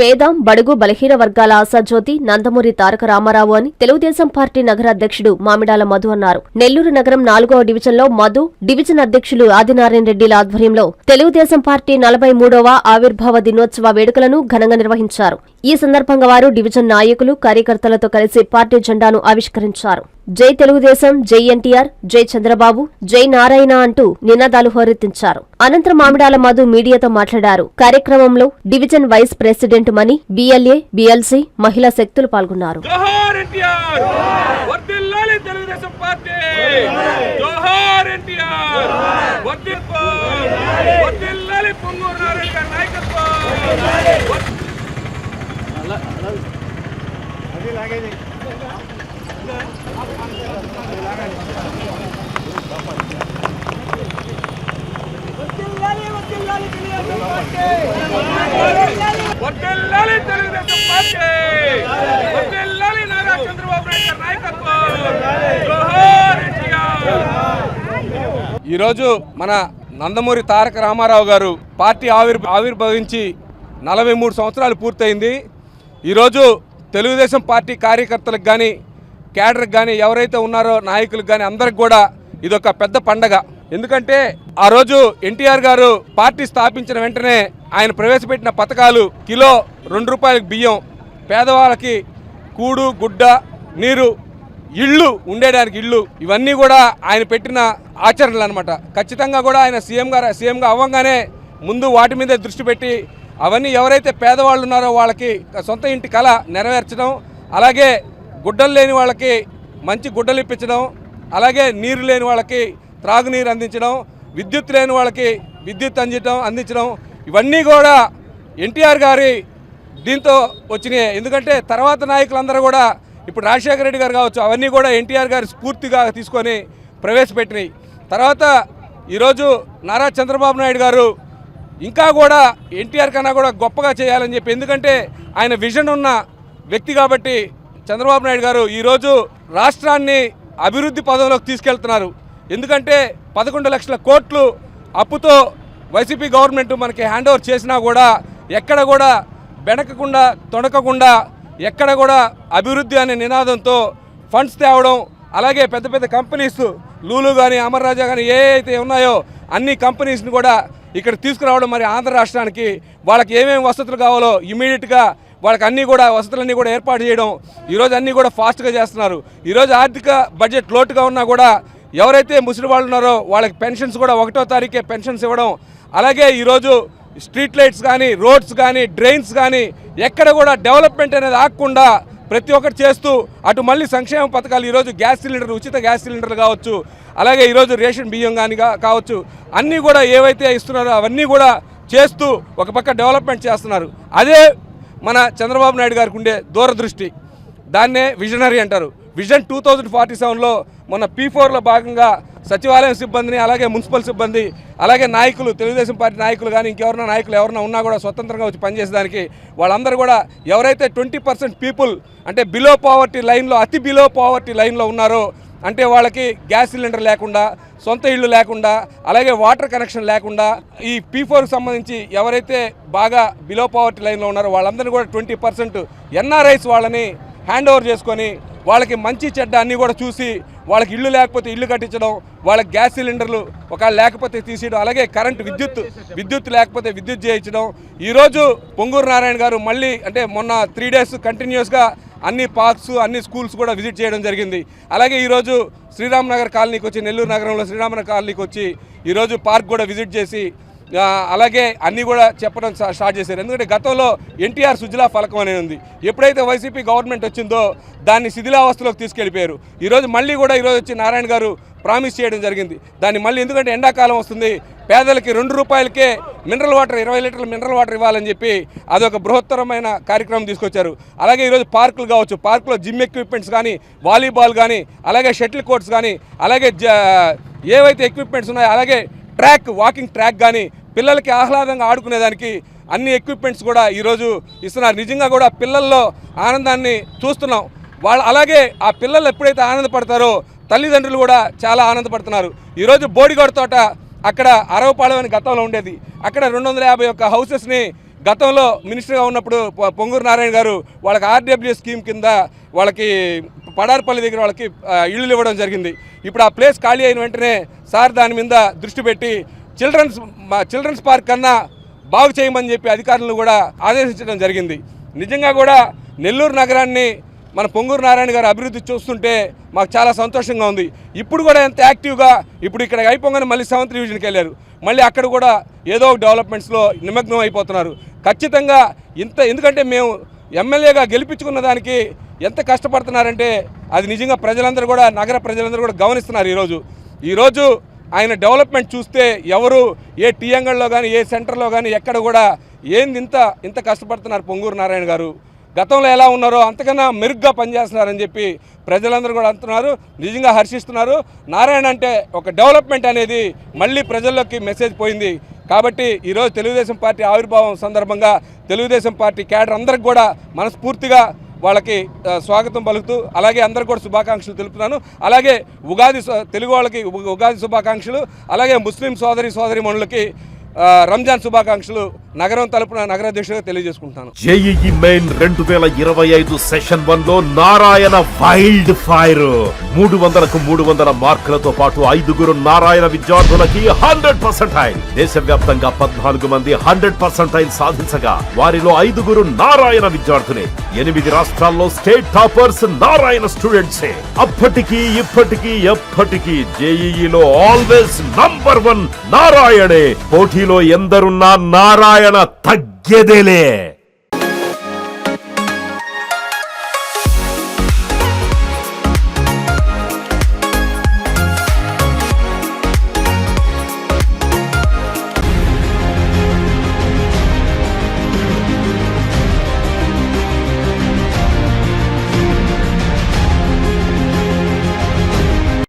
పేద బడుగు బలహీన వర్గాల ఆశాజ్యోతి నందమూరి తారక రామారావు అని తెలుగుదేశం పార్టీ నగర అధ్యక్షుడు మామిడాల మధు అన్నారు. నెల్లూరు నగరం నాలుగవ డివిజన్లో మధు డివిజన్ అధ్యక్షులు ఆదినారాయణ రెడ్డిల ఆధ్వర్యంలో తెలుగుదేశం పార్టీ నలభై మూడవ ఆవిర్భావ దినోత్సవ వేడుకలను ఘనంగా నిర్వహించారు. ఈ సందర్భంగా వారు డివిజన్ నాయకులు కార్యకర్తలతో కలిసి పార్టీ జెండాను ఆవిష్కరించారు. జై తెలుగుదేశం జై ఎన్టీఆర్ జై చంద్రబాబు జై నారాయణ అంటూ నినాదాలు హోరెత్తించారు. అనంతరం మామిడాల మధు మీడియాతో మాట్లాడారు. కార్యక్రమంలో division vice president Mani BLA BLC మహిళా శక్తులు పాల్గొన్నారు. ఎన్టీఆర్! ఈరోజు మన నందమూరి తారక రామారావు గారు పార్టీ ఆవిర్ ఆవిర్భవించి నలభై మూడు సంవత్సరాలు పూర్తయింది. ఈరోజు తెలుగుదేశం పార్టీ కార్యకర్తలకు కానీ క్యాడర్కి కానీ ఎవరైతే ఉన్నారో నాయకులకు కానీ అందరికి కూడా ఇదొక పెద్ద పండగ. ఎందుకంటే ఆ రోజు ఎన్టీఆర్ గారు పార్టీ స్థాపించిన వెంటనే ఆయన ప్రవేశపెట్టిన పథకాలు కిలో రెండు రూపాయలకు బియ్యం పేదవాళ్ళకి కూడు గుడ్డ నీరు ఇళ్ళు ఉండేడానికి ఇళ్ళు ఇవన్నీ కూడా ఆయన పెట్టిన ఆచరణలు అనమాట ఖచ్చితంగా కూడా ఆయన సీఎం గారు సీఎంగా అవ్వగానే ముందు వాటి మీదే దృష్టి పెట్టి అవన్నీ ఎవరైతే పేదవాళ్ళు ఉన్నారో వాళ్ళకి సొంత ఇంటి కళ నెరవేర్చడం అలాగే గుడ్డలు లేని వాళ్ళకి మంచి గుడ్డలు ఇప్పించడం అలాగే నీరు లేని వాళ్ళకి త్రాగునీరు అందించడం విద్యుత్ లేని వాళ్ళకి విద్యుత్ అందించడం అందించడం ఇవన్నీ కూడా ఎన్టీఆర్ గారి దీంతో వచ్చినాయి. ఎందుకంటే తర్వాత నాయకులందరూ కూడా ఇప్పుడు రాజశేఖర రెడ్డి గారు కావచ్చు అవన్నీ కూడా ఎన్టీఆర్ గారి స్ఫూర్తిగా తీసుకొని ప్రవేశపెట్టినాయి. తర్వాత ఈరోజు నారా చంద్రబాబు నాయుడు గారు ఇంకా కూడా ఎన్టీఆర్ కన్నా కూడా గొప్పగా చేయాలని చెప్పి ఎందుకంటే ఆయన విజన్ ఉన్న వ్యక్తి కాబట్టి చంద్రబాబు నాయుడు గారు ఈరోజు రాష్ట్రాన్ని అభివృద్ధి పదంలోకి తీసుకెళ్తున్నారు. ఎందుకంటే పదకొండు లక్షల కోట్లు అప్పుతో వైసీపీ గవర్నమెంట్ మనకి హ్యాండ్ ఓవర్ చేసినా కూడా ఎక్కడ కూడా బెనకకుండా తొణకకుండా ఎక్కడ కూడా అభివృద్ధి అనే నినాదంతో ఫండ్స్ తేవడం అలాగే పెద్ద పెద్ద కంపెనీస్ లూలు కానీ అమర్ రాజా కానీ ఏ అయితే ఉన్నాయో అన్ని కంపెనీస్ని కూడా ఇక్కడ తీసుకురావడం మరి ఆంధ్ర రాష్ట్రానికి వాళ్ళకి ఏమేమి వసతులు కావాలో ఇమీడియట్గా వాళ్ళకి అన్నీ కూడా వసతులన్నీ కూడా ఏర్పాటు చేయడం ఈరోజు అన్నీ కూడా ఫాస్ట్గా చేస్తున్నారు. ఈరోజు ఆర్థిక బడ్జెట్ లోటుగా ఉన్నా కూడా ఎవరైతే ముసలి వాళ్ళు ఉన్నారో వాళ్ళకి పెన్షన్స్ కూడా ఒకటో తారీఖే పెన్షన్స్ ఇవ్వడం అలాగే ఈరోజు స్ట్రీట్ లైట్స్ కానీ రోడ్స్ కానీ డ్రైన్స్ కానీ ఎక్కడ కూడా డెవలప్మెంట్ అనేది ఆగకుండా ప్రతి ఒక్కటి చేస్తూ అటు మళ్ళీ సంక్షేమ పథకాలు ఈరోజు గ్యాస్ సిలిండర్ ఉచిత గ్యాస్ సిలిండర్లు కావచ్చు అలాగే ఈరోజు రేషన్ బియ్యం కానీ కావచ్చు అన్నీ కూడా ఏవైతే ఇస్తున్నారో అవన్నీ కూడా చేస్తూ ఒక పక్క డెవలప్మెంట్ చేస్తున్నారు. అదే మన చంద్రబాబు నాయుడు గారికి ఉండే దూరదృష్టి. దాన్నే విజనరీ అంటారు. విజన్ టూ థౌజండ్ ఫార్టీ సెవెన్లో మొన్న పీ ఫోర్లో భాగంగా సచివాలయం సిబ్బందిని అలాగే మున్సిపల్ సిబ్బంది అలాగే నాయకులు తెలుగుదేశం పార్టీ నాయకులు కానీ ఇంకెవరైనా నాయకులు ఎవరైనా ఉన్నా కూడా స్వతంత్రంగా వచ్చి పనిచేసేదానికి వాళ్ళందరూ కూడా ఎవరైతే ట్వంటీ పర్సెంట్ పీపుల్ అంటే బిలో పావర్టీ లైన్లో అతి బిలో పావర్టీ లైన్లో ఉన్నారో అంటే వాళ్ళకి గ్యాస్ సిలిండర్ లేకుండా సొంత ఇళ్ళు లేకుండా అలాగే వాటర్ కనెక్షన్ లేకుండా ఈ పీ ఫోర్కి సంబంధించి ఎవరైతే బాగా బిలో పావర్టీ లైన్లో ఉన్నారో వాళ్ళందరినీ కూడా ట్వంటీ పర్సెంట్ ఎన్ఆర్ఐస్ వాళ్ళని హ్యాండ్ ఓవర్ చేసుకొని వాళ్ళకి మంచి చెడ్డ అన్నీ కూడా చూసి వాళ్ళకి ఇల్లు లేకపోతే ఇల్లు కట్టించడం వాళ్ళకి గ్యాస్ సిలిండర్లు ఒకవేళ లేకపోతే తీసేయడం అలాగే కరెంట్ విద్యుత్ విద్యుత్ లేకపోతే విద్యుత్ చేయించడం. ఈరోజు పొంగూరు నారాయణ గారు మళ్ళీ అంటే మొన్న త్రీ డేస్ కంటిన్యూస్గా అన్ని పార్క్స్ అన్ని స్కూల్స్ కూడా విజిట్ చేయడం జరిగింది. అలాగే ఈరోజు శ్రీరామ్ నగర్ కాలనీకి వచ్చి నెల్లూరు నగరంలో శ్రీరామనగర్ కాలనీకి వచ్చి ఈరోజు పార్క్ కూడా విజిట్ చేసి అలాగే అన్నీ కూడా చెప్పడం స్టార్ట్ చేశారు. ఎందుకంటే గతంలో ఎన్టీఆర్ సుజలా ఫలకం అనేది ఉంది. ఎప్పుడైతే వైసీపీ గవర్నమెంట్ వచ్చిందో దాన్ని శిథిలావస్థలోకి తీసుకెళ్ళిపోయారు. ఈరోజు మళ్ళీ కూడా ఈరోజు వచ్చి నారాయణ గారు ప్రామిస్ చేయడం జరిగింది. దాన్ని మళ్ళీ ఎందుకంటే ఎండాకాలం వస్తుంది. పేదలకి రెండు రూపాయలకే మినరల్ వాటర్ ఇరవై లీటర్ల మినరల్ వాటర్ ఇవ్వాలని చెప్పి అదొక బృహత్తరమైన కార్యక్రమం తీసుకొచ్చారు. అలాగే ఈరోజు పార్కులు కావచ్చు పార్కులో జిమ్ ఎక్విప్మెంట్స్ కానీ వాలీబాల్ కానీ అలాగే షటిల్ కోర్ట్స్ కానీ అలాగే జ- ఏవైతే ఎక్విప్మెంట్స్ ఉన్నాయో అలాగే ట్రాక్ వాకింగ్ ట్రాక్ కానీ పిల్లలకి ఆహ్లాదంగా ఆడుకునేదానికి అన్ని ఎక్విప్మెంట్స్ కూడా ఈరోజు ఇస్తున్నారు. నిజంగా కూడా పిల్లల్లో ఆనందాన్ని చూస్తున్నాం. వాళ్ళు అలాగే ఆ పిల్లలు ఎప్పుడైతే ఆనందపడతారో తల్లిదండ్రులు కూడా చాలా ఆనందపడుతున్నారు. ఈరోజు బోడిగోడ తోట అక్కడ అరవపాలెం అని గతంలో ఉండేది. అక్కడ రెండు వందల యాభై ఒక్క హౌసెస్ని గతంలో మినిస్టర్గా ఉన్నప్పుడు పొంగూరు నారాయణ గారు వాళ్ళకి ఆర్డబ్ల్యూ స్కీమ్ కింద వాళ్ళకి పడార్పల్లి దగ్గర వాళ్ళకి ఇళ్ళు ఇవ్వడం జరిగింది. ఇప్పుడు ఆ ప్లేస్ ఖాళీ అయిన వెంటనే సార్ దాని మీద దృష్టి పెట్టి చిల్డ్రన్స్ మా చిల్డ్రన్స్ పార్క్ కన్నా బాగు చేయమని చెప్పి అధికారులను కూడా ఆదేశించడం జరిగింది. నిజంగా కూడా నెల్లూరు నగరాన్ని మన పొంగూరు నారాయణ గారు అభివృద్ధి చూస్తుంటే మాకు చాలా సంతోషంగా ఉంది. ఇప్పుడు కూడా ఎంత యాక్టివ్గా ఇప్పుడు ఇక్కడ అయిపోగానే మళ్ళీ సెవెంత్ డివిజన్కి వెళ్ళారు. మళ్ళీ అక్కడ కూడా ఏదో ఒక డెవలప్మెంట్స్లో నిమగ్నం అయిపోతున్నారు. ఖచ్చితంగా ఇంత ఎందుకంటే మేము ఎమ్మెల్యేగా గెలిపించుకున్న దానికి ఎంత కష్టపడుతున్నారంటే అది నిజంగా ప్రజలందరూ కూడా నగర ప్రజలందరూ కూడా గమనిస్తున్నారు ఈరోజు. ఈరోజు ఆయన డెవలప్మెంట్ చూస్తే ఎవరు ఏ టీఎంగల్లో కానీ ఏ సెంటర్లో కానీ ఎక్కడ కూడా ఏంది ఇంత ఇంత కష్టపడుతున్నారు పొంగూరు నారాయణ గారు? గతంలో ఎలా ఉన్నారో అంతకన్నా మెరుగ్గా పనిచేస్తున్నారని చెప్పి ప్రజలందరూ కూడా అంటున్నారు నిజంగా హర్షిస్తున్నారు. నారాయణ అంటే ఒక డెవలప్మెంట్ అనేది మళ్ళీ ప్రజల్లోకి మెసేజ్ పోయింది. కాబట్టి ఈరోజు తెలుగుదేశం పార్టీ ఆవిర్భావం సందర్భంగా తెలుగుదేశం పార్టీ క్యాడర్ అందరికి కూడా మనస్ఫూర్తిగా వాళ్ళకి స్వాగతం పలుకుతూ అలాగే అందరికి కూడా శుభాకాంక్షలు తెలుపుతున్నాను. అలాగే ఉగాది తెలుగు వాళ్ళకి ఉగాది శుభాకాంక్షలు అలాగే ముస్లిం సోదరి సోదరి మనులకి రంజాన్ శుభాకాంక్షలు నగరం తరపున నగరాధ్యక్షుడిగా తెలియజేసుకుంటాను. జేఈఈ మెయిన్ రెండు వేల ఇరవై ఐదు సెషన్ వన్లో నారాయణ వైల్డ్ ఫైర్. మూడు వందలకు మూడు వందల మార్కులతో పాటు ఐదుగురు నారాయణ విద్యార్థులకి హండ్రెడ్ పర్సెంటైల్ దేశవ్యాప్తంగా పద్నాలుగు మంది హండ్రెడ్ పర్సెంటైల్ సాధించగా వారిలో ఐదుగురు నారాయణ విద్యార్థులే. ఎనిమిది రాష్ట్రాల్లో స్టేట్ టాపర్స్ నారాయణ స్టూడెంట్స్. అప్పటికి ఇప్పటికీ ఎప్పటికీ జేఈఈలో ఆల్వేస్ నంబర్ వన్ నారాయణే. పోటీ పోటీలో ఎందరున్నా నారాయణ తగ్గేదేలే.